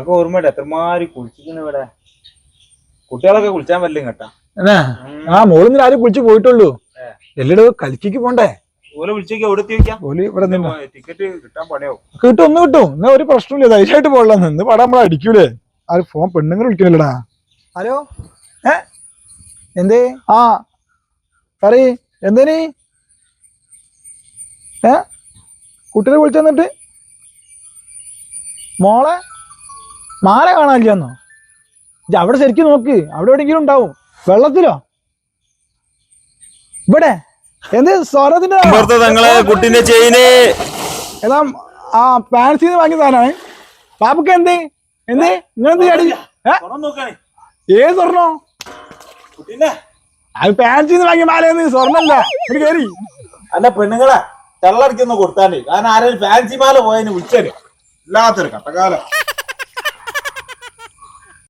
നമുക്ക് ഓർമ്മയുണ്ട്. എത്രമാരി കുളിച്ചിരിക്കുന്നു ഇവിടെ. കുട്ടികളൊക്കെ കുളിച്ചാൻ പറ്റില്ല കേട്ടാ. ആ മോളിന്ന് ആരും കുളിച്ചു പോയിട്ടുള്ളൂ. എല്ലായിടും കളിക്ക് പോണ്ടേ? ഓലെ വിളിച്ചേക്ക് എവിടെ എത്തി വെക്കാം ഓൽ ഇവിടെ ടിക്കറ്റ് കിട്ടാൻ പണിയാവും. കിട്ടും ഒന്ന് കിട്ടും. എന്നാ ഒരു പ്രശ്നമില്ല ധൈര്യമായിട്ട് പോകலாம் നിന്ന് പടം നമ്മളെ അടിക്കൂലേ. ആ ഫോൺ പെണ്ണുങ്ങൾ വിളിക്കണല്ലടാ. ഹലോ? ഏ? എന്തേ? ആ പറയ് എന്തേനി? ഏ? കുട്ടികളെ വിളിച്ചെന്നിട്ട്? മോളെ? മാല കാണാനില്ലെന്നോ? ഇത് അവിടെ ശരിക്കും നോക്ക്. അവിടെ എവിടെയെങ്കിലും ഉണ്ടാവും. വെള്ളത്തിലോ? ഇവിടെ? എന്ത് സ്വരത്തിന്റെ തങ്ങളെ കുട്ടിന്റെ ചെയിന്. ഏതാ ആ പാൻസിന്ന് വാങ്ങിയ സാധനമാണ്. പാപ്പക്ക് എന്ത്? എന്ത്? നിങ്ങളെന്ത് ചാടി? ഏ? നോക്കാണേ ഏത് സ്വർണോ? കുട്ടീനെ അത് പാൻസിന്ന് വാങ്ങിയ മാലയെന്ന്. സ്വർണല്ല. ഇത് കയറി അല്ല പെണ്ണുങ്ങളെ തെള്ളടിക്കൊന്ന് കൊടുത്താണ്ട് കാരണം ആരെങ്കിലും ഫാൻസി മാല പോയതിന് വിളിച്ചേര്. ഇല്ലാത്തൊരു കട്ടകാലം